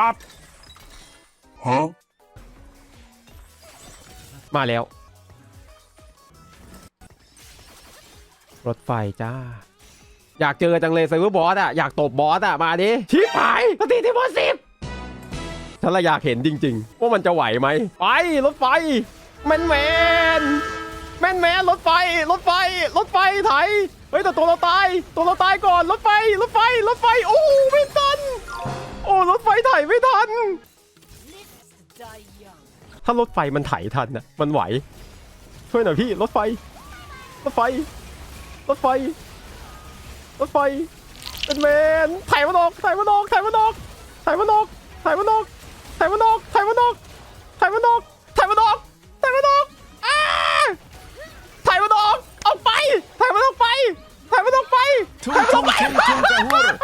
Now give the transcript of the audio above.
ปั๊บ Huh? มาแล้ว รถไฟจ้า อยากเจอจังเลยไซเบอร์บอสอะอยากตบบอสอะมาดิชิบหายสติที่บอสสิบฉันละอยากเห็นจริง ๆ ว่ามันจะไหวไหม ไป รถไฟ แมนแมนแมนแมนรถไฟ รถไฟ รถไฟไถ เฮ้ยแต่ตัวเราตาย ตัวเราตายก่อน รถไฟ รถไฟ รถไฟ โอ้ไม่ทันโอ้รถ ถไฟถ่ายไม่ทัน ถ้ารถไฟมันถ่ายทันนะมันไหว ช่วยหน่อยพี่รถไฟ รถไฟ รถไฟ รถไฟ เป็นเมนถ่ายมันออกถ่ายมันออกถ่ายมันออกถ่ายมันออกถ่ายมันออกถ่ายมันออกถ่ายมันออกถ่ายมันออกไถมันออกไถมันออกถ่ายมันออกเอาไปถ่ายมันออกไปายมันออกไปายมันออกไป